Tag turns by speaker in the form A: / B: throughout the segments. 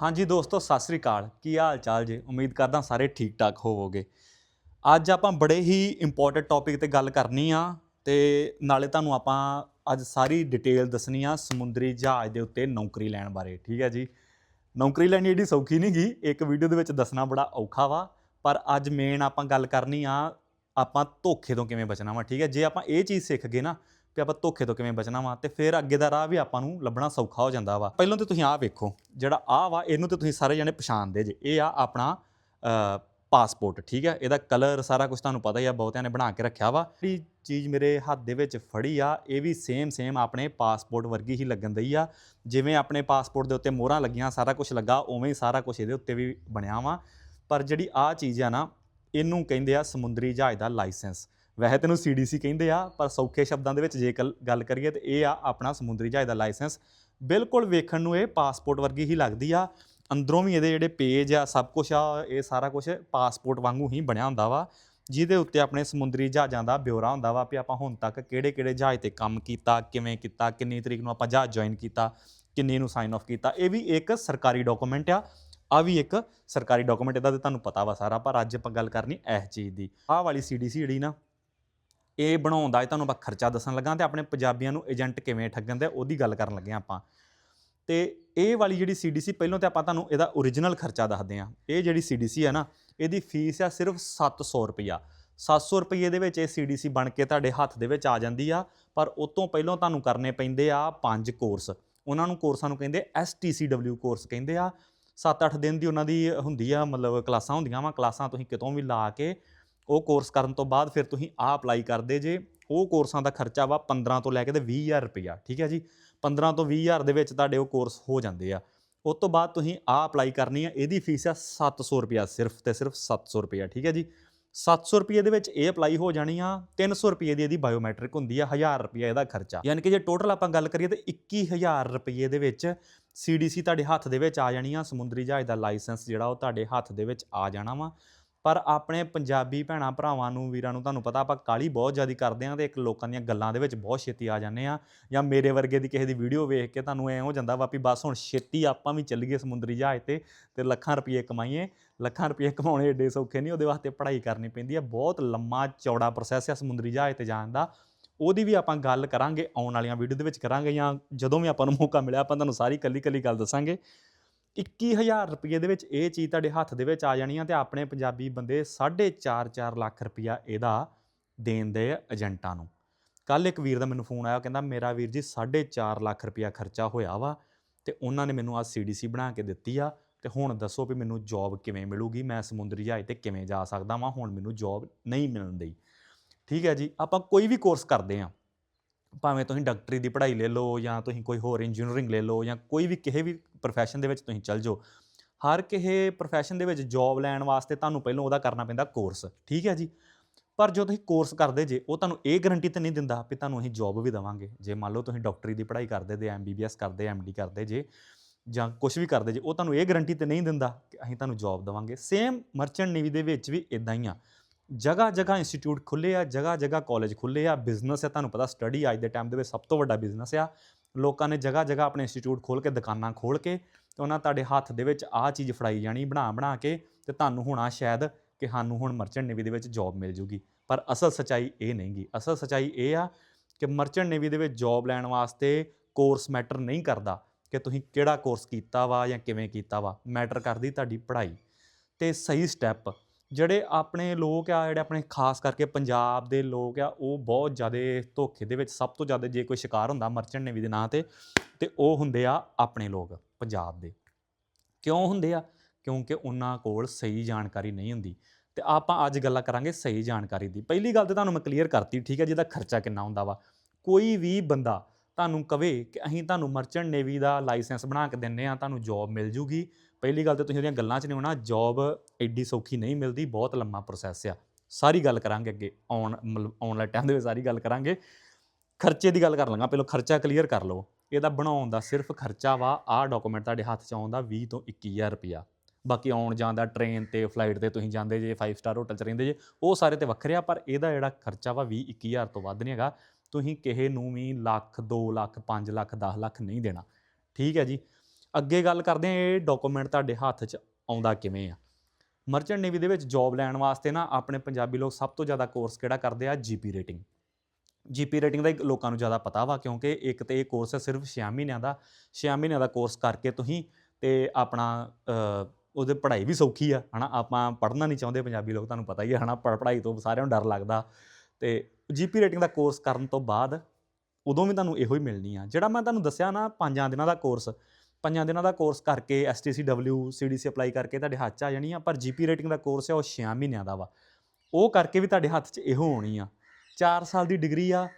A: ਹਾਂਜੀ ਦੋਸਤੋ, ਸਤਿ ਸ੍ਰੀ ਅਕਾਲ। ਕੀ ਹਾਲ ਚਾਲ ਜੀ? ਉਮੀਦ ਕਰਦਾ ਸਾਰੇ ਠੀਕ ਠਾਕ ਹੋਵੋਗੇ। ਅੱਜ ਆਪਾਂ ਬੜੇ ਹੀ ਇੰਪੋਰਟੈਂਟ ਟੌਪਿਕ ਤੇ ਗੱਲ ਕਰਨੀ ਆ ਤੇ ਨਾਲੇ ਤੁਹਾਨੂੰ ਆਪਾਂ ਅੱਜ ਸਾਰੀ ਡਿਟੇਲ ਦੱਸਣੀ ਆ ਸਮੁੰਦਰੀ ਜਹਾਜ਼ ਦੇ ਉੱਤੇ ਨੌਕਰੀ ਲੈਣ ਬਾਰੇ, ਠੀਕ ਹੈ ਜੀ? ਨੌਕਰੀ ਲੈਣੀ ਏਡੀ ਸੌਖੀ ਨਹੀਂ ਗੀ, ਇੱਕ ਵੀਡੀਓ ਦੇ ਵਿੱਚ ਦੱਸਣਾ ਬੜਾ ਔਖਾ ਵਾ, ਪਰ ਅੱਜ ਮੇਨ ਆਪਾਂ ਗੱਲ ਕਰਨੀ ਆ ਆਪਾਂ ਧੋਖੇ ਤੋਂ ਕਿਵੇਂ ਬਚਣਾ ਵਾ, ਠੀਕ ਹੈ ਜੇ ਆਪਾਂ ਇਹ ਚੀਜ਼ ਸਿੱਖ ਗਏ ਨਾ ਕਿ ਆਪਾਂ ਧੋਖੇ ਤੋਂ ਕਿਵੇਂ ਬਚਣਾ ਵਾ ਤੇ ਫਿਰ ਅੱਗੇ ਦਾ ਰਾਹ ਵੀ ਆਪਾਂ ਨੂੰ ਲੱਭਣਾ ਸੌਖਾ ਹੋ ਜਾਂਦਾ ਵਾ। ਪਹਿਲਾਂ ਤੇ ਤੁਸੀਂ ਆਹ ਵੇਖੋ, ਜਿਹੜਾ ਆਹ ਵਾ, ਇਹਨੂੰ ਤੇ ਤੁਸੀਂ ਸਾਰੇ ਜਣੇ ਪਛਾਣਦੇ ਜੇ। ਇਹ ਆ ਆਪਣਾ ਪਾਸਪੋਰਟ ਠੀਕ ਹੈ ਇਹਦਾ ਕਲਰ ਸਾਰਾ ਕੁਝ ਤੁਹਾਨੂੰ ਪਤਾ ਹੀ ਆ, ਬਹੁਤਿਆਂ ਨੇ ਬਣਾ ਕੇ ਰੱਖਿਆ ਵਾ। ਜਿਹੜੀ ਚੀਜ਼ ਮੇਰੇ ਹੱਥ ਦੇ ਵਿੱਚ ਫੜੀ ਆ, ਇਹ ਵੀ ਸੇਮ ਸੇਮ ਆਪਣੇ ਪਾਸਪੋਰਟ ਵਰਗੀ ਹੀ ਲੱਗਣ ਦਈ ਆ। ਜਿਵੇਂ ਆਪਣੇ ਪਾਸਪੋਰਟ ਦੇ ਉੱਤੇ ਮੋਹਰਾਂ ਲੱਗੀਆਂ, ਸਾਰਾ ਕੁਝ ਲੱਗਾ, ਉਵੇਂ ਹੀ ਸਾਰਾ ਕੁਝ ਇਹਦੇ ਉੱਤੇ ਵੀ ਬਣਿਆ ਵਾ। ਪਰ ਜਿਹੜੀ ਆ ਚੀਜ਼ ਆ ਨਾ, ਇਹਨੂੰ ਕਹਿੰਦੇ ਆ ਸਮੁੰਦਰੀ ਜਹਾਜ਼ ਦਾ ਲਾਇਸੈਂਸ ਵੈਸੇ ਤੈਨੂੰ ਸੀਡੀਸੀ ਕਹਿੰਦੇ ਆ, ਪਰ ਸੌਖੇ ਸ਼ਬਦਾਂ ਦੇ ਵਿੱਚ ਜੇ ਗੱਲ ਕਰੀਏ ਤੇ ਇਹ ਆ ਆਪਣਾ ਸਮੁੰਦਰੀ ਜਹਾਜ਼ ਦਾ ਲਾਇਸੈਂਸ। ਬਿਲਕੁਲ ਵੇਖਣ ਨੂੰ ਇਹ ਪਾਸਪੋਰਟ ਵਰਗੀ ਹੀ ਲੱਗਦੀ ਆ। ਅੰਦਰੋਂ ਵੀ ਇਹਦੇ ਜਿਹੜੇ ਪੇਜ ਆ, ਸਭ ਕੁਝ ਆ, ਇਹ ਸਾਰਾ ਕੁਝ ਪਾਸਪੋਰਟ ਵਾਂਗੂ ਹੀ ਬਣਿਆ ਹੁੰਦਾ ਵਾ, ਜਿਹਦੇ ਉੱਤੇ ਆਪਣੇ ਸਮੁੰਦਰੀ ਜਹਾਜ਼ਾਂ ਦਾ ਬਿਉਰਾ ਹੁੰਦਾ ਵਾ ਵੀ ਆਪਾਂ ਹੁਣ ਤੱਕ ਕਿਹੜੇ-ਕਿਹੜੇ ਜਹਾਜ਼ ਤੇ ਕੰਮ ਕੀਤਾ, ਕਿਵੇਂ ਕੀਤਾ, ਕਿੰਨੀ ਤਰੀਕ ਨੂੰ ਆਪਾਂ ਜਹਾਜ਼ ਜੁਆਇਨ ਕੀਤਾ, ਕਿੰਨੇ ਨੂੰ ਸਾਈਨ ਆਫ ਕੀਤਾ, ਇਹ ਵੀ ਇੱਕ ਸਰਕਾਰੀ ਡਾਕੂਮੈਂਟ ਆ। ਆ ਵੀ ਇੱਕ ਸਰਕਾਰੀ ਡਾਕੂਮੈਂਟ ਇਹਦਾ ਤੇ ਤੁਹਾਨੂੰ ਪਤਾ ਵਾ ਸਾਰਾ, ਪਰ ਅੱਜ ਆਪਾਂ ਗੱਲ ਕਰਨੀ ਇਸ ਚੀਜ਼ ਦੀ। ਆਹ ਵਾਲੀ ਸੀਡੀਸੀ ਜਿਹੜੀ ਨਾ ਇਹ ਬਣਾਉਣ ਦਾ, ਇਹ ਤੁਹਾਨੂੰ ਆਪਾਂ ਖਰਚਾ ਦੱਸਣ ਲੱਗਾ ਤੇ ਆਪਣੇ ਪੰਜਾਬੀਆਂ ਨੂੰ ਏਜੰਟ ਕਿਵੇਂ ਠੱਗਣ ਦੇ, ਉਹਦੀ ਗੱਲ ਕਰਨ ਲੱਗੇ ਹਾਂ ਆਪਾਂ। ਤੇ ਇਹ ਵਾਲੀ ਜਿਹੜੀ ਸੀਡੀਸੀ ਪਹਿਲਾਂ ਤੇ ਆਪਾਂ ਤੁਹਾਨੂੰ ਇਹਦਾ origignal ਖਰਚਾ ਦੱਸਦੇ ਹਾਂ। ਇਹ ਜਿਹੜੀ ਸੀਡੀਸੀ ਹੈ ਨਾ, ਇਹਦੀ ਫੀਸ ਆ ਸਿਰਫ 700 ਰੁਪਈਆ। 700 ਰੁਪਏ ਦੇ ਵਿੱਚ ਇਹ ਸੀਡੀਸੀ ਬਣ ਕੇ ਤੁਹਾਡੇ ਹੱਥ ਦੇ ਵਿੱਚ ਆ ਜਾਂਦੀ ਆ, ਪਰ ਉਸ ਤੋਂ ਪਹਿਲਾਂ ਤੁਹਾਨੂੰ ਕਰਨੇ ਪੈਂਦੇ ਆ ਪੰਜ ਕੋਰਸ ਉਹਨਾਂ ਨੂੰ ਕੋਰਸਾਂ ਨੂੰ ਕਹਿੰਦੇ STCW ਕੋਰਸ ਕਹਿੰਦੇ ਆ। 7-8 ਦਿਨ ਦੀ ਉਹਨਾਂ ਦੀ ਹੁੰਦੀ ਆ, ਮਤਲਬ ਕਲਾਸਾਂ ਹੁੰਦੀਆਂ ਵਾ, ਕਲਾਸਾਂ ਤੁਸੀਂ ਕਿਤੋਂ ਵੀ ਲਾ ਕੇ ਉਹ ਕੋਰਸ ਕਰਨ ਤੋਂ ਬਾਅਦ ਫਿਰ ਤੁਸੀਂ ਆ ਅਪਲਾਈ ਕਰਦੇ ਜੇ, ਉਹ ਕੋਰਸਾਂ ਦਾ ਖਰਚਾ ਵਾ 15 ਤੋਂ ਲੈ ਕੇ ਤੇ 20000 ਰੁਪਇਆ, ਠੀਕ ਹੈ ਜੀ? 15 ਤੋਂ 20000 ਦੇ ਵਿੱਚ ਤੁਹਾਡੇ ਉਹ ਕੋਰਸ ਹੋ ਜਾਂਦੇ ਆ। ਉਸ ਤੋਂ ਬਾਅਦ ਤੁਸੀਂ ਆ ਅਪਲਾਈ ਕਰਨੀ ਆ, ਇਹਦੀ ਫੀਸ ਆ 700 ਰੁਪਇਆ, ਸਿਰਫ ਤੇ ਸਿਰਫ 700 ਰੁਪਇਆ, ਠੀਕ ਹੈ ਜੀ? 700 ਰੁਪਏ ਦੇ ਵਿੱਚ ਇਹ ਅਪਲਾਈ ਹੋ ਜਾਣੀ ਆ 300 ਰੁਪਏ ਦੀ ਇਹਦੀ ਬਾਇਓਮੈਟ੍ਰਿਕ ਹੁੰਦੀ ਆ 1000 ਰੁਪਏ ਇਹਦਾ ਖਰਚਾ। ਯਾਨੀ ਕਿ ਜੇ ਟੋਟਲ ਆਪਾਂ ਗੱਲ ਕਰੀਏ ਤੇ 21000 ਰੁਪਏ ਦੇ ਵਿੱਚ ਸੀਡੀਸੀ ਤੁਹਾਡੇ ਹੱਥ ਦੇ ਵਿੱਚ ਆ ਜਾਣੀ ਆ, ਸਮੁੰਦਰੀ ਜਹਾਜ਼ ਦਾ ਲਾਇਸੈਂਸ ਜਿਹੜਾ ਉਹ ਤੁਹਾਡੇ ਹੱਥ ਦੇ ਵਿੱਚ ਆ ਜਾਣਾ ਵਾ। ਪਰ ਆਪਣੇ ਪੰਜਾਬੀ ਭੈਣਾਂ ਭਰਾਵਾਂ ਨੂੰ, ਵੀਰਾਂ ਨੂੰ ਤੁਹਾਨੂੰ ਪਤਾ ਆਪਾਂ ਕਾਲੀ ਬਹੁਤ ਜ਼ਿਆਦਾ ਕਰਦੇ ਆ ਤੇ ਇੱਕ ਲੋਕਾਂ ਦੀਆਂ ਗੱਲਾਂ ਦੇ ਵਿੱਚ ਬਹੁਤ ਛੇਤੀ ਆ ਜਾਂਦੇ ਆ ਜਾਂ ਮੇਰੇ ਵਰਗੇ ਦੀ ਕਿਸੇ ਦੀ ਵੀਡੀਓ ਵੇਖ ਕੇ ਤੁਹਾਨੂੰ ਐਂ ਹੋ ਜਾਂਦਾ ਵਾ ਵੀ ਬਸ ਹੁਣ ਛੇਤੀ ਆਪਾਂ ਵੀ ਚੱਲੀਏ ਸਮੁੰਦਰੀ ਜਹਾਜ਼ ਤੇ ਤੇ ਲੱਖਾਂ ਰੁਪਏ ਕਮਾਈਏ, ਲੱਖਾਂ ਰੁਪਏ ਕਮਾਉਣੇ ਏਡੇ ਸੌਖੇ ਨਹੀਂ, ਉਹਦੇ ਵਾਸਤੇ ਪੜ੍ਹਾਈ ਕਰਨੀ ਪੈਂਦੀ ਹੈ, ਬਹੁਤ ਲੰਮਾ ਚੌੜਾ ਪ੍ਰੋਸੈਸ ਆ ਸਮੁੰਦਰੀ ਜਹਾਜ਼ ਤੇ ਜਾਣ ਦਾ, ਉਹਦੀ ਵੀ ਆਪਾਂ ਗੱਲ ਕਰਾਂਗੇ, ਆਉਣ ਵਾਲੀਆਂ ਵੀਡੀਓ ਦੇ ਵਿੱਚ ਕਰਾਂਗੇ ਜਾਂ ਜਦੋਂ ਵੀ ਆਪਾਂ ਨੂੰ ਮੌਕਾ ਮਿਲਿਆ ਆਪਾਂ ਤੁਹਾਨੂੰ ਸਾਰੀ ਕੱਲੀ ਕੱਲੀ ਗੱਲ ਦੱਸਾਂਗੇ। 21000 ਰੁਪਏ ਦੇ ਵਿੱਚ ਇਹ ਚੀਜ਼ ਤੁਹਾਡੇ ਹੱਥ ਦੇ ਵਿੱਚ ਆ ਜਾਣੀ ਆ ਤੇ ਆਪਣੇ ਪੰਜਾਬੀ ਬੰਦੇ 4.5 ਲੱਖ ਰੁਪਇਆ ਇਹਦਾ ਦੇਣ ਦੇ ਏਜੰਟਾਂ ਨੂੰ। ਕੱਲ ਇੱਕ ਵੀਰ ਦਾ ਮੈਨੂੰ ਫੋਨ ਆਇਆ ਕਹਿੰਦਾ, ਮੇਰਾ ਵੀਰ ਜੀ 4.5 ਲੱਖ ਰੁਪਇਆ ਖਰਚਾ ਹੋਇਆ ਵਾ ਤੇ ਉਹਨਾਂ ਨੇ ਮੈਨੂੰ ਆ ਸੀਡੀਸੀ ਬਣਾ ਕੇ ਦਿੱਤੀ ਆ ਤੇ ਹੁਣ ਦੱਸੋ ਵੀ ਮੈਨੂੰ ਜੌਬ ਕਿਵੇਂ ਮਿਲੂਗੀ, ਮੈਂ ਸਮੁੰਦਰੀ ਜਹਾਜ਼ ਤੇ ਕਿਵੇਂ ਜਾ ਸਕਦਾ ਵਾਂ, ਹੁਣ ਮੈਨੂੰ ਜੌਬ ਨਹੀਂ ਮਿਲਣ ਦੀ ਠੀਕ ਹੈ ਜੀ, ਆਪਾਂ ਕੋਈ ਵੀ ਕੋਰਸ ਕਰਦੇ ਆ। ਭਾਵੇਂ ਤੁਸੀਂ ਡਾਕਟਰੀ ਦੀ ਪੜ੍ਹਾਈ ਲੈ ਲਓ ਜਾਂ ਤੁਸੀਂ ਕੋਈ ਹੋਰ ਇੰਜੀਨੀਅਰਿੰਗ ਲੈ ਲਓ ਜਾਂ ਕੋਈ ਵੀ ਕਿਸੇ ਵੀ ਪ੍ਰੋਫੈਸ਼ਨ ਦੇ ਵਿੱਚ ਤੁਸੀਂ ਚੱਲ ਜਾਓ, ਹਰ ਕਿਸੇ ਪ੍ਰੋਫੈਸ਼ਨ ਦੇ ਵਿੱਚ ਜੌਬ ਲੈਣ ਵਾਸਤੇ ਤੁਹਾਨੂੰ ਪਹਿਲਾਂ ਉਹਦਾ ਕਰਨਾ ਪੈਂਦਾ ਕੋਰਸ ਠੀਕ ਹੈ ਜੀ? ਪਰ ਜੋ ਤੁਸੀਂ ਕੋਰਸ ਕਰਦੇ ਜੇ, ਉਹ ਤੁਹਾਨੂੰ ਇਹ ਗਾਰੰਟੀ ਤਾਂ ਨਹੀਂ ਦਿੰਦਾ ਵੀ ਤੁਹਾਨੂੰ ਅਸੀਂ ਜੌਬ ਵੀ ਦੇਵਾਂਗੇ। ਜੇ ਮੰਨ ਲਓ ਤੁਸੀਂ ਡਾਕਟਰੀ ਦੀ ਪੜ੍ਹਾਈ ਕਰਦੇ ਤੇ ਐਮਬੀਬੀਐਸ ਕਰਦੇ ਐਮਡੀ ਕਰਦੇ ਜੇ ਜਾਂ ਕੁਝ ਵੀ ਕਰਦੇ ਜੇ, ਉਹ ਤੁਹਾਨੂੰ ਇਹ ਗਾਰੰਟੀ ਤੇ ਨਹੀਂ ਦਿੰਦਾ ਕਿ ਅਸੀਂ ਤੁਹਾਨੂੰ ਜੌਬ ਦੇਵਾਂਗੇ। ਸੇਮ ਮਰਚੈਂਟ ਨੇਵੀ ਦੇ ਵਿੱਚ ਵੀ ਇਦਾਂ ਹੀ ਆ। ਜਗ੍ਹਾ ਜਗ੍ਹਾ ਇੰਸਟੀਚਿਊਟ ਖੁੱਲੇ ਆ ਜਗ੍ਹਾ ਜਗ੍ਹਾ ਕਾਲਜ ਖੁੱਲੇ ਆ ਬਿਜ਼ਨਸ ਆ, ਤੁਹਾਨੂੰ ਪਤਾ ਸਟੱਡੀ ਅੱਜ ਦੇ ਟਾਈਮ ਦੇ ਵਿੱਚ ਸਭ ਤੋਂ ਵੱਡਾ ਬਿਜ਼ਨਸ ਆ। ਲੋਕਾਂ ਨੇ ਜਗ੍ਹਾ ਜਗ੍ਹਾ ਆਪਣੇ ਇੰਸਟੀਚਿਊਟ ਖੋਲ ਕੇ, ਦੁਕਾਨਾਂ ਖੋਲ ਕੇ, ਤੇ ਉਹਨਾਂ ਤੁਹਾਡੇ ਹੱਥ ਦੇ ਵਿੱਚ ਆਹ ਚੀਜ਼ ਫੜਾਈ ਜਾਣੀ ਬਣਾ ਬਣਾ ਕੇ, ਤੇ ਤੁਹਾਨੂੰ ਹੋਣਾ ਸ਼ਾਇਦ ਕਿ ਸਾਨੂੰ ਹੁਣ ਮਰਚੈਂਟ ਨੇਵੀ ਦੇ ਵਿੱਚ ਜੌਬ ਮਿਲ ਜੂਗੀ। ਪਰ ਅਸਲ ਸਚਾਈ ਇਹ ਨਹੀਂਗੀ ਅਸਲ ਸਚਾਈ ਇਹ ਆ ਕਿ ਮਰਚੈਂਟ ਨੇਵੀ ਦੇ ਵਿੱਚ ਜੌਬ ਲੈਣ ਵਾਸਤੇ ਕੋਰਸ ਮੈਟਰ ਨਹੀਂ ਕਰਦਾ ਕਿ ਤੁਸੀਂ ਕਿਹੜਾ ਕੋਰਸ ਕੀਤਾ ਵਾ ਜਾਂ ਕਿਵੇਂ ਕੀਤਾ ਵਾ। ਮੈਟਰ ਕਰਦੀ ਤੁਹਾਡੀ ਪੜ੍ਹਾਈ। ਤੇ ਸਹੀ ਸਟੈਪ ਜਿਹੜੇ ਆਪਣੇ ਲੋਕ ਆ, ਜਿਹੜੇ ਆਪਣੇ ਖਾਸ ਕਰਕੇ ਪੰਜਾਬ ਦੇ ਲੋਕ ਆ, ਉਹ ਬਹੁਤ ਜ਼ਿਆਦਾ ਧੋਖੇ ਦੇ ਵਿੱਚ, ਸਭ ਤੋਂ ਜ਼ਿਆਦਾ ਜੇ ਕੋਈ ਸ਼ਿਕਾਰ ਹੁੰਦਾ ਮਰਚੈਂਟ ਨੇਵੀ ਦੇ ਨਾਂ ਤੇ ਤੇ ਉਹ ਹੁੰਦੇ ਆ ਆਪਣੇ ਲੋਕ, ਪੰਜਾਬ ਦੇ। ਕਿਉਂ ਹੁੰਦੇ ਆ? ਕਿਉਂਕਿ ਉਹਨਾਂ ਕੋਲ ਸਹੀ ਜਾਣਕਾਰੀ ਨਹੀਂ ਹੁੰਦੀ। ਤੇ ਆਪਾਂ ਅੱਜ ਗੱਲਾਂ ਕਰਾਂਗੇ ਸਹੀ ਜਾਣਕਾਰੀ ਦੀ। ਪਹਿਲੀ ਗੱਲ ਤੇ ਤੁਹਾਨੂੰ ਮੈਂ ਕਲੀਅਰ ਕਰਤੀ, ਠੀਕ ਹੈ, ਜਿਹਦਾ ਖਰਚਾ ਕਿੰਨਾ ਹੁੰਦਾ ਵਾ। ਕੋਈ ਵੀ ਬੰਦਾ ਤੁਹਾਨੂੰ ਕਵੇ ਕਿ ਅਸੀਂ ਤੁਹਾਨੂੰ ਮਰਚੈਂਟ ਨੇਵੀ ਦਾ ਲਾਇਸੈਂਸ ਬਣਾ ਕੇ ਦਿੰਨੇ ਆ ਤੁਹਾਨੂੰ ਜੌਬ ਮਿਲ ਜੂਗੀ। ਪਹਿਲੀ ਗੱਲ ਤੇ ਤੁਸੀਂ ਉਹਦੀਆਂ ਗੱਲਾਂ 'ਚ ਨਹੀਂ ਹੋਣਾ ਜੌਬ ਐਡੀ ਸੌਖੀ ਨਹੀਂ ਮਿਲਦੀ, ਬਹੁਤ ਲੰਮਾ ਪ੍ਰੋਸੈਸ ਆ। ਸਾਰੀ ਗੱਲ ਕਰਾਂਗੇ ਅੱਗੇ, ਆਉਣ ਮਤਲਬ ਆਉਣ ਵਾਲੇ ਟਾਈਮ ਦੇ ਵਿੱਚ ਸਾਰੀ ਗੱਲ ਕਰਾਂਗੇ। ਖਰਚੇ ਦੀ ਗੱਲ ਕਰ ਲਾਂਗਾ, ਪਹਿਲਾਂ ਖਰਚਾ ਕਲੀਅਰ ਕਰ ਲਓ। ਇਹਦਾ ਬਣਾਉਣ ਦਾ ਸਿਰਫ ਖਰਚਾ ਵਾ, ਆਹ ਡਾਕੂਮੈਂਟ ਤੁਹਾਡੇ ਹੱਥ 'ਚ ਆਉਂਦਾ 20 ਤੋਂ 21000 ਰੁਪਿਆ ਬਾਕੀ ਆਉਣ ਜਾਣ ਦਾ ਟ੍ਰੇਨ ਤੇ ਫਲਾਈਟ ਤੇ ਤੁਸੀਂ ਜਾਂਦੇ ਜੇ 5 ਸਟਾਰ ਹੋਟਲ 'ਚ ਰਹਿੰਦੇ ਜੇ, ਉਹ ਸਾਰੇ ਤੇ ਵੱਖਰੇ ਆ, ਪਰ ਇਹਦਾ ਜਿਹੜਾ ਖਰਚਾ ਵਾ 20 21000 ਤੋਂ ਵੱਧ ਨਹੀਂ ਹੈਗਾ। ਤੁਸੀਂ ਕਿਸੇ ਨੂੰ ਵੀ ਲੱਖ 2 ਲੱਖ 5 ਲੱਖ 10 ਲੱਖ ਨਹੀਂ ਦੇਣਾ। ਠੀਕ ਹੈ ਜੀ? ਅੱਗੇ ਗੱਲ ਕਰਦੇ ਹਾਂ, ਇਹ ਡਾਕੂਮੈਂਟ ਤੁਹਾਡੇ ਹੱਥ 'ਚ ਆਉਂਦਾ ਕਿਵੇਂ ਆ? ਮਰਚੈਂਟ ਨੇਵੀ ਦੇ ਵਿੱਚ ਜੌਬ ਲੈਣ ਵਾਸਤੇ ਨਾ ਆਪਣੇ ਪੰਜਾਬੀ ਲੋਕ ਸਭ ਤੋਂ ਜ਼ਿਆਦਾ ਕੋਰਸ ਕਿਹੜਾ ਕਰਦੇ ਆ? ਜੀਪੀ ਰੇਟਿੰਗ ਜੀਪੀ ਰੇਟਿੰਗ ਦਾ ਲੋਕਾਂ ਨੂੰ ਜ਼ਿਆਦਾ ਪਤਾ ਵਾ, ਕਿਉਂਕਿ ਇੱਕ ਤੇ ਇਹ ਕੋਰਸ ਹੈ ਸਿਰਫ 6 ਮਹੀਨਿਆਂ ਦਾ 6 ਮਹੀਨਿਆਂ ਦਾ ਕੋਰਸ ਕਰਕੇ ਤੁਸੀਂ ਤੇ ਆਪਣਾ ਉਹਦੇ ਪੜ੍ਹਾਈ ਵੀ ਸੌਖੀ ਆ, ਹਨਾ? ਆਪਾਂ ਪੜ੍ਹਨਾ ਨਹੀਂ ਚਾਹੁੰਦੇ ਪੰਜਾਬੀ ਲੋਕ, ਤੁਹਾਨੂੰ ਪਤਾ ਹੀ ਹੈ ਹਨਾ? ਪੜ੍ਹ- ਪੜ੍ਹਾਈ ਤੋਂ ਸਾਰਿਆਂ ਨੂੰ ਡਰ ਲੱਗਦਾ। ਤੇ ਜੀਪੀ ਰੇਟਿੰਗ ਦਾ ਕੋਰਸ ਕਰਨ ਤੋਂ ਬਾਅਦ ਉਦੋਂ ਵੀ ਤੁਹਾਨੂੰ ਇਹੋ ਹੀ ਮਿਲਣੀ ਆ। ਜਿਹੜਾ ਮੈਂ ਤੁਹਾਨੂੰ ਦੱਸਿਆ ਨਾ ਪੰਜਾਂ ਦਿਨਾਂ ਦਾ ਕੋਰਸ ਪੰਜਾਂ ਦਿਨਾਂ ਦਾ ਕੋਰਸ ਕਰਕੇ ਐਸਟੀਸੀਡਬਲਿਊ ਸੀਡੀਸੀ ਅਪਲਾਈ ਕਰਕੇ ਤੁਹਾਡੇ ਹੱਥ 'ਚ ਆ ਜਾਣੀ ਆ ਪਰ ਜੀਪੀ ਰੇਟਿੰਗ ਦਾ ਕੋਰਸ ਹੈ ਉਹ 6 ਮਹੀਨਿਆਂ ਦਾ ਵਾ। ਉਹ ਕਰਕੇ ਵੀ ਤੁਹਾਡੇ ਹੱਥ 'ਚ ਇਹੋ ਹੋਣੀ ਆ। 4 ਸਾਲ ਦੀ ਡਿਗਰੀ ਆ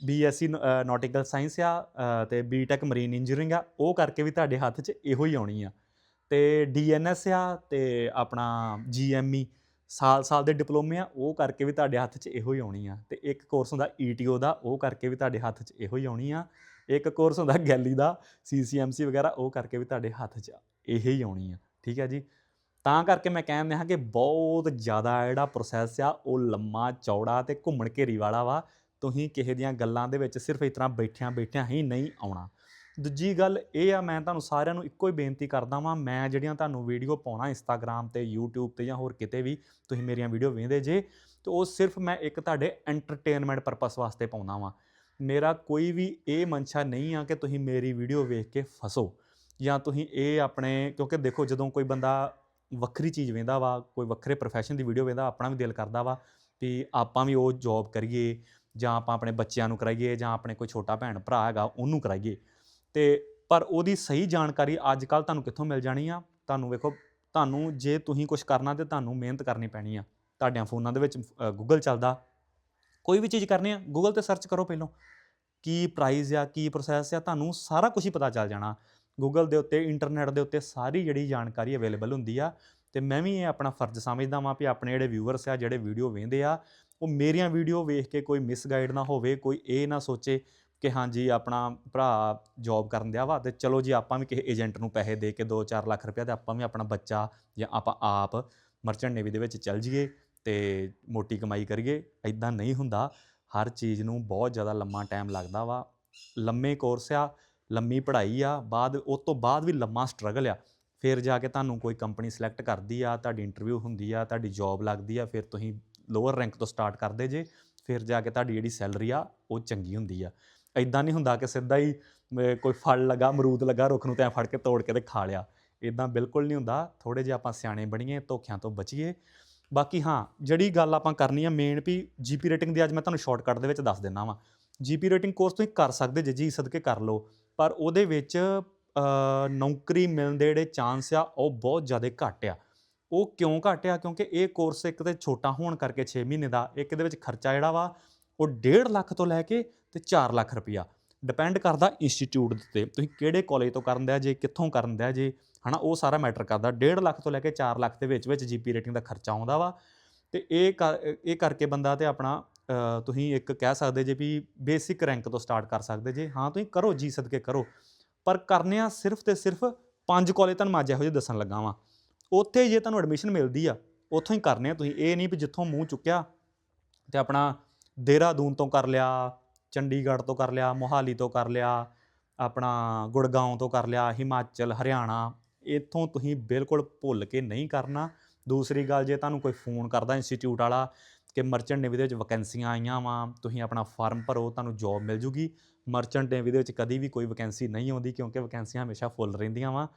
A: ਬੀਐਸਸੀ ਨੌਟੀਕਲ ਸਾਇੰਸ ਆ ਅ, ਤੇ ਬੀਟੈਕ ਮਰੀਨ ਇੰਜੀਨੀਅਰਿੰਗ ਆ ਉਹ ਕਰਕੇ ਵੀ ਤੁਹਾਡੇ ਹੱਥ 'ਚ ਇਹੋ ਹੀ ਆਉਣੀ ਆ। ਤੇ ਡੀਐਨਐਸ ਆ ਤੇ ਆਪਣਾ ਜੀਐਮਈ ਸਾਲ ਸਾਲ ਦੇ ਡਿਪਲੋਮੇ ਆ, ਉਹ ਕਰਕੇ ਵੀ ਤੁਹਾਡੇ ਹੱਥ 'ਚ ਇਹੋ ਹੀ ਆਉਣੀ ਆ। ਤੇ ਇੱਕ ਕੋਰਸ ਹੁੰਦਾ ਈਟੀਓ ਦਾ, ਉਹ ਕਰਕੇ ਵੀ ਤੁਹਾਡੇ ਹੱਥ 'ਚ ਇਹੋ ਹੀ ਆਉਣੀ ਆ। ਇੱਕ ਕੋਰਸ ਹੁੰਦਾ ਗੈਲੀ ਦਾ ਸੀਸੀਐਮਸੀ ਵਗੈਰਾ, ਉਹ ਕਰਕੇ ਵੀ ਤੁਹਾਡੇ ਹੱਥ 'ਚ ਇਹ ਹੀ ਆਉਣੀ ਆ। ਠੀਕ ਹੈ ਜੀ? ਤਾਂ ਕਰਕੇ ਮੈਂ ਕਹਿੰਦਾ ਹਾਂ ਕਿ ਬਹੁਤ ਜ਼ਿਆਦਾ ਜਿਹੜਾ ਪ੍ਰੋਸੈਸ ਆ, ਉਹ ਲੰਮਾ, ਚੌੜਾ ਤੇ ਘੁੰਮਣ ਘੇਰੀ ਵਾਲਾ ਵਾ। ਤੁਸੀਂ ਕਿਸੇ ਦੀਆਂ ਗੱਲਾਂ ਦੇ ਵਿੱਚ ਸਿਰਫ ਇਸ ਤਰ੍ਹਾਂ ਬੈਠਿਆਂ ਬੈਠਿਆਂ ਹੀ ਨਹੀਂ ਆਉਣਾ। ਦੂਜੀ ਗੱਲ ਇਹ ਆ, ਮੈਂ ਤੁਹਾਨੂੰ ਸਾਰਿਆਂ ਨੂੰ ਇੱਕੋ ਹੀ ਬੇਨਤੀ ਕਰਦਾ ਵਾਂ, ਮੈਂ ਜਿਹੜੀਆਂ ਤੁਹਾਨੂੰ ਵੀਡੀਓ ਪਾਉਣਾ ਇੰਸਟਾਗ੍ਰam ਤੇ, YouTube ਤੇ ਜਾਂ ਹੋਰ ਕਿਤੇ ਵੀ, ਤੁਸੀਂ ਮੇਰੀਆਂ ਵੀਡੀਓ ਵੇਖਦੇ ਜੇ, ਤੇ ਉਹ ਸਿਰਫ ਮੈਂ ਇੱਕ ਤੁਹਾਡੇ ਐਂਟਰਟੇਨਮੈਂਟ ਪਰਪਸ ਵਾਸਤੇ ਪਾਉਂਦਾ ਵਾਂ। ਮੇਰਾ ਕੋਈ ਵੀ ਇਹ ਮਨਸ਼ਾ ਨਹੀਂ ਆ ਕਿ ਤੁਸੀਂ ਮੇਰੀ ਵੀਡੀਓ ਵੇਖ ਕੇ ਫਸੋ, ਜਾਂ ਤੁਸੀਂ ਇਹ ਆਪਣੇ, ਕਿਉਂਕਿ ਦੇਖੋ ਜਦੋਂ ਕੋਈ ਬੰਦਾ ਵੱਖਰੀ ਚੀਜ਼ ਵੇਂਦਾ ਵਾ, ਕੋਈ ਵੱਖਰੇ ਪ੍ਰੋਫੈਸ਼ਨ ਦੀ ਵੀਡੀਓ ਵੇਂਦਾ ਆਪਣਾ ਵੀ ਦਿਲ ਕਰਦਾ ਵਾ ਵੀ ਆਪਾਂ ਵੀ ਉਹ ਜੌਬ ਕਰੀਏ, ਜਾਂ ਆਪਾਂ ਆਪਣੇ ਬੱਚਿਆਂ ਨੂੰ ਕਰਾਈਏ, ਜਾਂ ਆਪਣੇ ਕੋਈ ਛੋਟਾ ਭੈਣ ਭਰਾ ਹੈਗਾ, ਉਹਨੂੰ ਕਰਾਈਏ। ਤੇ ਪਰ ਉਹਦੀ ਸਹੀ ਜਾਣਕਾਰੀ ਅੱਜ ਕੱਲ ਤੁਹਾਨੂੰ ਕਿੱਥੋਂ ਮਿਲ ਜਾਣੀ ਆ? ਤੁਹਾਨੂੰ ਵੇਖੋ, ਤੁਹਾਨੂੰ ਜੇ ਤੁਸੀਂ ਕੁਝ ਕਰਨਾ ਤੇ ਤੁਹਾਨੂੰ ਮਿਹਨਤ ਕਰਨੀ ਪੈਣੀ ਆ। ਤੁਹਾਡਿਆਂ ਫੋਨਾਂ ਦੇ ਵਿੱਚ ਗੂਗਲ ਚੱਲਦਾ। ਕੋਈ ਵੀ ਚੀਜ਼ ਕਰਨੀ ਆ ਗੂਗਲ ਤੇ ਸਰਚ ਕਰੋ ਪਹਿਲਾਂ। ਕੀ ਪ੍ਰਾਈਸ ਆ, ਕੀ ਪ੍ਰੋਸੈਸ ਆ, ਤੁਹਾਨੂੰ ਸਾਰਾ ਕੁਝ ਹੀ ਪਤਾ ਚੱਲ ਜਾਣਾ। ਗੂਗਲ ਦੇ ਉੱਤੇ ਇੰਟਰਨੈਟ ਦੇ ਉੱਤੇ ਸਾਰੀ ਜਿਹੜੀ ਜਾਣਕਾਰੀ ਅਵੇਲੇਬਲ ਹੁੰਦੀ ਆ। ਤੇ ਮੈਂ ਵੀ ਇਹ ਆਪਣਾ ਫਰਜ਼ ਸਮਝਦਾ ਵਾਂ ਵੀ ਆਪਣੇ ਜਿਹੜੇ ਵਿਊਅਰਸ ਆ, ਜਿਹੜੇ ਵੀਡੀਓ ਵੇਖਦੇ ਆ, ਉਹ ਮੇਰੀਆਂ ਵੀਡੀਓ ਵੇਖ ਕੇ ਕੋਈ ਮਿਸਗਾਈਡ ਨਾ ਹੋਵੇ, ਕੋਈ ਇਹ ਨਾ ਸੋਚੇ ਕਿ ਹਾਂਜੀ ਆਪਣਾ ਭਰਾ ਜੌਬ ਕਰਨ ਦਿਆ ਵਾ ਤੇ ਚਲੋ ਜੀ, ਆਪਾਂ ਵੀ ਕਿਸੇ ਏਜੰਟ ਨੂੰ ਪੈਸੇ ਦੇ ਕੇ 2-4 ਲੱਖ ਰੁਪਏ ਤੇ ਆਪਾਂ ਵੀ ਆਪਣਾ ਬੱਚਾ ਜਾਂ ਆਪਾਂ ਆਪ ਮਰਚੈਂਟ ਨੇਵੀ ਦੇ ਵਿੱਚ ਚੱਲ ਜਾਈਏ ਤੇ ਮੋਟੀ ਕਮਾਈ ਕਰੀਏ ਐਦਾਂ ਨਹੀਂ ਹੁੰਦਾ। ਹਰ ਚੀਜ਼ ਨੂੰ ਬਹੁਤ ਜ਼ਿਆਦਾ ਲੰਮਾ ਟਾਈਮ ਲੱਗਦਾ ਵਾ। ਲੰਮੇ ਕੋਰਸ ਆ, ਲੰਮੀ ਪੜ੍ਹਾਈ ਆ, ਬਾਅਦ, ਉਸ ਤੋਂ ਬਾਅਦ ਵੀ ਲੰਮਾ ਸਟਰਗਲ ਆ। ਫਿਰ ਜਾ ਕੇ ਤੁਹਾਨੂੰ ਕੋਈ ਕੰਪਨੀ ਸਿਲੈਕਟ ਕਰਦੀ ਆ, ਤੁਹਾਡੀ ਇੰਟਰਵਿਊ ਹੁੰਦੀ ਆ, ਤੁਹਾਡੀ ਜੌਬ ਲੱਗਦੀ ਆ, ਫਿਰ ਤੁਸੀਂ ਲੋਅਰ ਰੈਂਕ ਤੋਂ ਸਟਾਰਟ ਕਰਦੇ ਜੇ, ਫਿਰ ਜਾ ਕੇ ਤੁਹਾਡੀ ਜਿਹੜੀ ਸੈਲਰੀ ਆ, ਉਹ ਚੰਗੀ ਹੁੰਦੀ ਆ। ਐਦਾਂ ਨਹੀਂ ਹੁੰਦਾ ਕਿ ਸਿੱਧਾ ਹੀ ਕੋਈ ਫਲ ਲਗਾ, ਅਮਰੂਦ ਲੱਗਾ, ਰੁੱਖ ਨੂੰ ਤੇ ਫੜ ਕੇ ਤੋੜ ਕੇ ਤੇ ਖਾ ਲਿਆ। ਇਦਾਂ ਬਿਲਕੁਲ ਨਹੀਂ ਹੁੰਦਾ। ਥੋੜੇ ਜਿਹਾ ਆਪਾਂ ਸਿਆਣੇ ਬਣੀਏ, ਧੋਖਿਆਂ ਤੋਂ ਬਚੀਏ। ਬਾਕੀ ਹਾਂ, ਜਿਹੜੀ ਗੱਲ ਆਪਾਂ ਕਰਨੀ ਆ ਮੇਨ ਵੀ ਜੀਪੀ ਰੇਟਿੰਗ ਦੀ ਅੱਜ ਮੈਂ ਤੁਹਾਨੂੰ ਸ਼ਾਰਟਕਟ ਦੇ ਵਿੱਚ ਦੱਸ ਦਿੰਦਾ ਵਾਂ। ਜੀਪੀ ਰੇਟਿੰਗ ਕੋਰਸ ਤੁਸੀਂ ਕਰ ਸਕਦੇ ਜੇ, ਜੀ ਸਦਕੇ ਕਰ ਲਓ। ਪਰ ਉਹਦੇ ਵਿੱਚ ਨੌਕਰੀ ਮਿਲਣ ਦੇ ਜਿਹੜੇ ਚਾਂਸ ਆ, ਉਹ ਬਹੁਤ ਜ਼ਿਆਦਾ ਘੱਟ ਆ। ਉਹ ਕਿਉਂ ਘੱਟ ਆ? ਕਿਉਂਕਿ ਇਹ ਕੋਰਸ ਇੱਕ ਤੇ ਛੋਟਾ ਹੋਣ ਕਰਕੇ 6 ਮਹੀਨੇ ਦਾ, ਇੱਕ ਇਹਦੇ ਵਿੱਚ ਖਰਚਾ ਜਿਹੜਾ ਵਾ, ਉਹ 1.5 ਲੱਖ ਤੋਂ ਲੈ ਕੇ ਤੇ 4 ਲੱਖ ਰੁਪਇਆ। ਡਿਪੈਂਡ ਕਰਦਾ ਇੰਸਟੀਚਿਊਟ 'ਤੇ ਤੁਸੀਂ ਕਿਹੜੇ ਕਾਲਜ ਤੋਂ ਕਰਨ ਦਿਆ ਜੇ, ਕਿੱਥੋਂ ਕਰਨ ਦਿਆ ਜੇ, ਹਨਾ, ਉਹ ਸਾਰਾ ਮੈਟਰ ਕਰਦਾ। 1.5 ਲੱਖ ਤੋਂ ਲੈ ਕੇ 4 ਲੱਖ ਦੇ ਵਿੱਚ ਵਿੱਚ ਜੀਪੀ ਰੇਟਿੰਗ ਦਾ ਖਰਚਾ ਆਉਂਦਾ ਵਾ। ਤੇ ਇਹ ਕਰ- ਇਹ ਕਰਕੇ ਬੰਦਾ ਤੇ ਆਪਣਾ ਤੁਸੀਂ ਇੱਕ ਕਹਿ ਸਕਦੇ ਜੇ ਵੀ ਬੇਸਿਕ ਰੈਂਕ ਤੋਂ ਸਟਾਰਟ ਕਰ ਸਕਦੇ ਜੇ। ਹਾਂ, ਤੁਸੀਂ ਕਰੋ, ਜੀ ਸਦਕੇ ਕਰੋ। ਪਰ ਕਰਨੇ ਆ ਸਿਰਫ ਤੇ ਸਿਰਫ ਪੰਜ ਕਾਲਜ ਤੁਹਾਨੂੰ ਮੈਂ ਅੱਜ ਇਹੋ ਜਿਹੇ ਦੱਸਣ ਲੱਗਾ ਵਾਂ। ਉੱਥੇ ਜੇ ਤੁਹਾਨੂੰ ਐਡਮਿਸ਼ਨ ਮਿਲਦੀ ਆ, ਉੱਥੋਂ ਹੀ ਕਰਨੇ ਆ ਤੁਸੀਂ। ਇਹ ਨਹੀਂ ਵੀ ਜਿੱਥੋਂ ਮੂੰਹ ਚੁੱਕਿਆ ਤੇ ਆਪਣਾ ਦੇਹਰਾਦੂਨ ਤੋਂ ਕਰ ਲਿਆ ਚੰਡੀਗੜ੍ਹ ਤੋਂ ਕਰ ਲਿਆ, ਮੋਹਾਲੀ ਤੋਂ ਕਰ ਲਿਆ, ਆਪਣਾ ਗੁੜਗਾਉਂ ਤੋਂ ਕਰ ਲਿਆ, ਹਿਮਾਚਲ, ਹਰਿਆਣਾ। ਇੱਥੋਂ ਤੁਸੀਂ ਬਿਲਕੁਲ ਭੁੱਲ ਕੇ ਨਹੀਂ ਕਰਨਾ। ਦੂਸਰੀ ਗੱਲ, ਜੇ ਤੁਹਾਨੂੰ ਕੋਈ ਫੋਨ ਕਰਦਾ ਇੰਸਟੀਚਿਊਟ ਵਾਲਾ ਕਿ ਮਰਚੈਂਟ ਨੇਵੀ ਦੇ ਵਿੱਚ ਵੈਕੈਂਸੀਆਂ ਆਈਆਂ ਵਾ, ਤੁਸੀਂ ਆਪਣਾ ਫਾਰਮ ਭਰੋ, ਤੁਹਾਨੂੰ ਜੌਬ ਮਿਲ ਜੂਗੀ। ਮਰਚੈਂਟ ਨੇਵੀ ਦੇ ਵਿੱਚ ਕਦੀ ਵੀ ਕੋਈ ਵੈਕੈਂਸੀ ਨਹੀਂ ਆਉਂਦੀ ਕਿਉਂਕਿ ਵੈਕੈਂਸੀਆਂ ਹਮੇਸ਼ਾ ਫੁੱਲ ਰਹਿੰਦੀਆਂ ਵਾ।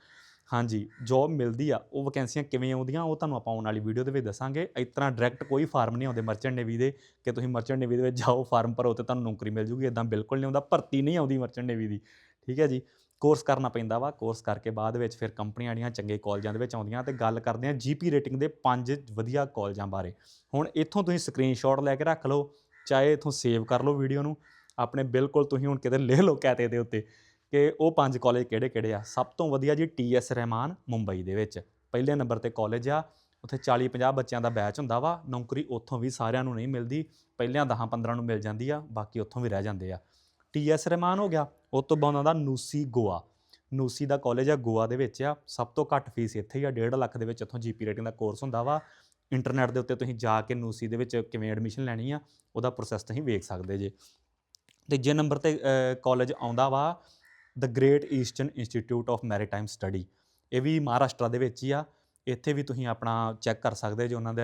A: ਹਾਂਜੀ ਜੌਬ ਮਿਲਦੀ ਆ, ਉਹ ਵੈਕੈਂਸੀਆਂ ਕਿਵੇਂ ਆਉਂਦੀਆਂ, ਉਹ ਤੁਹਾਨੂੰ ਆਪਾਂ ਆਉਣ ਵਾਲੀ ਵੀਡੀਓ ਦੇ ਵਿੱਚ ਦੱਸਾਂਗੇ। ਇਸ ਤਰ੍ਹਾਂ ਡਾਇਰੈਕਟ ਕੋਈ ਫਾਰਮ ਨਹੀਂ ਆਉਂਦੇ ਮਰਚੈਂਟ ਨੇਵੀ ਦੇ, ਕਿ ਤੁਸੀਂ ਮਰਚੈਂਟ ਨੇਵੀ ਦੇ ਵਿੱਚ ਜਾਓ ਫਾਰਮ ਭਰੋ ਤੇ ਤੁਹਾਨੂੰ ਨੌਕਰੀ ਮਿਲ ਜੂਗੀ ਇਦਾਂ ਬਿਲਕੁਲ ਨਹੀਂ ਆਉਂਦਾ, ਭਰਤੀ ਨਹੀਂ ਆਉਂਦੀ ਮਰਚੈਂਟ ਨੇਵੀ ਦੀ। ਠੀਕ ਹੈ ਜੀ? ਕੋਰਸ ਕਰਨਾ ਪੈਂਦਾ ਵਾ ਕੋਰਸ ਕਰਕੇ ਬਾਅਦ ਵਿੱਚ ਫਿਰ ਕੰਪਨੀਆਂ ਜਿਹੜੀਆਂ ਚੰਗੇ ਕਾਲਜਾਂ ਦੇ ਵਿੱਚ ਆਉਂਦੀਆਂ ਤੇ ਗੱਲ ਕਰਦੇ ਹਾਂ ਜੀਪੀ ਰੇਟਿੰਗ ਦੇ ਪੰਜ ਵਧੀਆ ਕਾਲਜਾਂ ਬਾਰੇ। ਹੁਣ ਇੱਥੋਂ ਤੁਸੀਂ ਸਕਰੀਨਸ਼ਾਟ ਲੈ ਕੇ ਰੱਖ ਲਓ, ਚਾਹੇ ਇੱਥੋਂ ਸੇਵ ਕਰ ਲਓ ਵੀਡੀਓ ਨੂੰ, ਆਪਣੇ ਬਿਲਕੁਲ ਤੁਸੀਂ ਹੁਣ ਕਿਤੇ ਲਿਖ ਲਓ ਕਹਤੇ ਦੇ ਉੱਤੇ। ਕਿ ਉਹ ਪੰਜ ਕਾਲਜ ਕਿਹੜੇ ਕਿਹੜੇ ਆ? ਸਭ ਤੋਂ ਵਧੀਆ ਜੀ ਟੀਐਸ ਰਹਿਮਾਨ, ਮੁੰਬਈ ਦੇ ਵਿੱਚ। ਪਹਿਲੇ ਨੰਬਰ ਤੇ ਕਾਲਜ ਆ, ਉੱਥੇ 40 50 ਬੱਚਿਆਂ ਦਾ ਬੈਚ ਹੁੰਦਾ ਵਾ, ਨੌਕਰੀ ਉੱਥੋਂ ਵੀ ਸਾਰਿਆਂ ਨੂੰ ਨਹੀਂ ਮਿਲਦੀ, ਪਹਿਲਿਆਂ 10 15 ਨੂੰ ਮਿਲ ਜਾਂਦੀ ਆ, ਬਾਕੀ ਉੱਥੋਂ ਵੀ ਰਹਿ ਜਾਂਦੇ ਆ। ਟੀਐਸ ਰਹਿਮਾਨ ਹੋ ਗਿਆ ਉਹ ਤੋਂ ਬਾਅਦ ਆਉਂਦਾ ਨੂਸੀ ਗੋਆ। ਨੂਸੀ ਦਾ ਕਾਲਜ ਆ, ਗੋਆ ਦੇ ਵਿੱਚ ਆ, ਸਭ ਤੋਂ ਘੱਟ ਫੀਸ ਇੱਥੇ ਹੀ ਆ 1.5 ਲੱਖ ਦੇ ਵਿੱਚ ਉੱਥੋਂ ਜੀਪੀ ਰੇਟਿੰਗ ਦਾ ਕੋਰਸ ਹੁੰਦਾ ਵਾ। ਇੰਟਰਨੈਟ ਦੇ ਉੱਤੇ ਤੁਸੀਂ ਜਾ ਕੇ ਨੂਸੀ ਦੇ ਵਿੱਚ ਕਿਵੇਂ ਐਡਮਿਸ਼ਨ ਲੈਣੀ ਆ, ਉਹਦਾ ਪ੍ਰੋਸੈਸ ਤੁਸੀਂ ਵੇਖ ਸਕਦੇ ਜੇ। ਤੇ ਜੇ ਨੰਬਰ ਤੇ ਕਾਲਜ ਆਉਂਦਾ ਵਾ the great eastern institute of maritime study ਇਹ ਵੀ ਮਹਾਰਾਸ਼ਟਰ ਦੇ ਵਿੱਚ ਹੀ ਆ। ਇੱਥੇ ਵੀ ਤੁਸੀਂ ਆਪਣਾ ਚੈੱਕ ਕਰ ਸਕਦੇ ਜੇ ਉਹਨਾਂ ਦੇ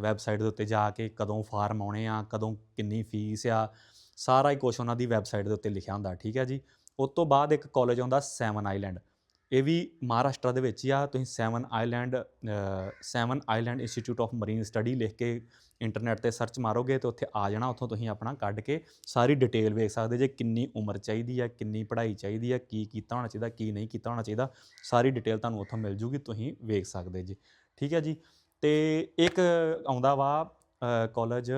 A: ਵੈਬਸਾਈਟ ਦੇ ਉੱਤੇ ਜਾ ਕੇ ਕਦੋਂ ਫਾਰਮ ਆਉਣੇ ਆ, ਕਦੋਂ ਕਿੰਨੀ ਫੀਸ ਆ। ਸਾਰਾ ਹੀ ਕੁਝ ਉਹਨਾਂ ਦੀ ਵੈਬਸਾਈਟ ਦੇ ਉੱਤੇ ਲਿਖਿਆ ਹੁੰਦਾ, ਠੀਕ ਹੈ ਜੀ। ਉਸ ਤੋਂ ਬਾਅਦ ਇੱਕ ਕਾਲਜ ਆਉਂਦਾ ਸੈਵਨ ਆਈਲੈਂਡ ਇਹ ਵੀ ਮਹਾਰਾਸ਼ਟਰ ਦੇ ਵਿੱਚ ਹੀ ਆ। ਤੁਸੀਂ seven island seven island institute of marine study ਲਿਖ ਕੇ ਇੰਟਰਨੈਟ ਤੇ ਸਰਚ ਮਾਰੋਗੇ ਤੇ ਉੱਥੇ ਆ ਜਾਣਾ, ਉੱਥੋਂ ਤੁਸੀਂ ਆਪਣਾ ਕੱਢ ਕੇ ਸਾਰੀ ਡਿਟੇਲ ਵੇਖ ਸਕਦੇ ਜੇ ਕਿੰਨੀ ਉਮਰ ਚਾਹੀਦੀ ਹੈ ਕਿੰਨੀ ਪੜ੍ਹਾਈ ਚਾਹੀਦੀ ਹੈ ਕੀ ਕੀਤਾ ਹੋਣਾ ਚਾਹੀਦਾ, ਕੀ ਨਹੀਂ ਕੀਤਾ ਹੋਣਾ ਚਾਹੀਦਾ, ਸਾਰੀ ਡਿਟੇਲ ਤੁਹਾਨੂੰ ਉੱਥੋਂ ਮਿਲ ਜੂਗੀ, ਤੁਸੀਂ ਵੇਖ ਸਕਦੇ ਜੀ। ਠੀਕ ਹੈ ਜੀ? ਤੇ ਇੱਕ ਆਉਂਦਾ ਵਾ college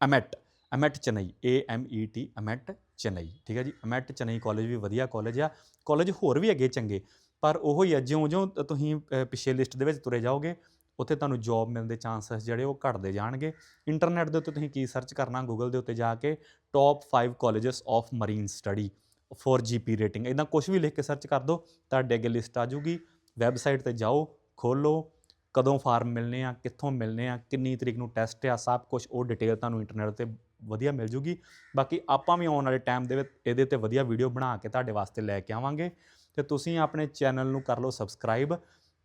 A: AMET AMET Chennai A M E T AMET Chennai ਠੀਕ ਹੈ ਜੀ? ਅਮੈਟ ਚੇਨਈ ਕਾਲਜ ਵੀ ਵਧੀਆ ਕਾਲਜ ਆ। ਕਾਲਜ ਹੋਰ ਵੀ ਹੈਗੇ ਚੰਗੇ ਪਰ ਉਹ ਹੀ ਆ ਜਿਉਂ-ਜਿਉਂ ਤੁਸੀਂ ਅ, ਪਿਛੇ ਲਿਸਟ ਦੇ ਵਿੱਚ ਤੁਰੇ ਜਾਓਗੇ ਉੱਥੇ ਤੁਹਾਨੂੰ ਜੌਬ ਮਿਲਣ ਦੇ ਚਾਂਸਸ ਜਿਹੜੇ ਉਹ ਘਟਦੇ ਜਾਣਗੇ। ਇੰਟਰਨੈਟ ਦੇ ਉੱਤੇ ਤੁਸੀਂ ਕੀ ਸਰਚ ਕਰਨਾ ਗੂਗਲ ਦੇ ਉੱਤੇ ਜਾ ਕੇ top 5 colleges of marine study for GP rating ਇਦਾਂ ਕੁਝ ਵੀ ਲਿਖ ਕੇ ਸਰਚ ਕਰ ਦਿਓ ਤੁਹਾਡੇ ਅੱਗੇ ਲਿਸਟ ਆ ਜੂਗੀ ਵੈਬਸਾਈਟ ਤੇ ਜਾਓ ਖੋਲੋ ਕਦੋਂ ਫਾਰਮ ਮਿਲਨੇ ਆ ਕਿੱਥੋਂ ਮਿਲਨੇ ਆ ਕਿੰਨੀ ਤਰੀਕ ਨੂੰ ਟੈਸਟ ਆ ਸਭ ਕੁਝ ਉਹ ਡਿਟੇਲ ਤੁਹਾਨੂੰ ਇੰਟਰਨੈਟ ਤੇ ਵਧੀਆ ਮਿਲ ਜੂਗੀ। ਬਾਕੀ ਆਪਾਂ ਵੀ ਆਉਣ ਵਾਲੇ ਟਾਈਮ ਦੇ ਵਿੱਚ ਇਹਦੇ ਤੇ ਵਧੀਆ ਵੀਡੀਓ ਬਣਾ ਕੇ ਤੁਹਾਡੇ ਵਾਸਤੇ ਲੈ ਕੇ ਆਵਾਂਗੇ। ਤੇ ਤੁਸੀਂ ਆਪਣੇ ਚੈਨਲ ਨੂੰ ਕਰ ਲਓ ਸਬਸਕ੍ਰਾਈਬ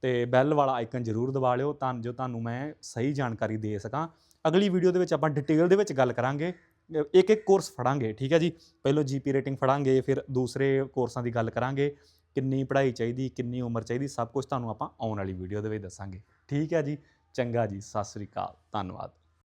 A: ਤੇ ਬੈਲ ਵਾਲਾ ਆਈਕਨ ਜ਼ਰੂਰ ਦਬਾ ਲਿਓ ਤਾਂ ਜੋ ਤੁਹਾਨੂੰ ਮੈਂ ਸਹੀ ਜਾਣਕਾਰੀ ਦੇ ਸਕਾਂ। ਅਗਲੀ ਵੀਡੀਓ ਦੇ ਵਿੱਚ ਆਪਾਂ ਡਿਟੇਲ ਦੇ ਵਿੱਚ ਗੱਲ ਕਰਾਂਗੇ। ਇੱਕ ਇੱਕ ਕੋਰਸ ਫੜਾਂਗੇ, ਠੀਕ ਹੈ ਜੀ? ਪਹਿਲਾਂ ਜੀਪੀ ਰੇਟਿੰਗ ਫੜਾਂਗੇ, ਫਿਰ ਦੂਸਰੇ ਕੋਰਸਾਂ ਦੀ ਗੱਲ ਕਰਾਂਗੇ। ਕਿੰਨੀ ਪੜ੍ਹਾਈ ਚਾਹੀਦੀ, ਕਿੰਨੀ ਉਮਰ ਚਾਹੀਦੀ, ਸਭ ਕੁਝ ਤੁਹਾਨੂੰ ਆਪਾਂ ਆਉਣ ਵਾਲੀ ਵੀਡੀਓ ਦੇ ਵਿੱਚ ਦੱਸਾਂਗੇ। ਠੀਕ ਹੈ ਜੀ? ਚੰਗਾ ਜੀ, ਸਤਿ ਸ੍ਰੀ ਅਕਾਲ, ਧੰਨਵਾਦ।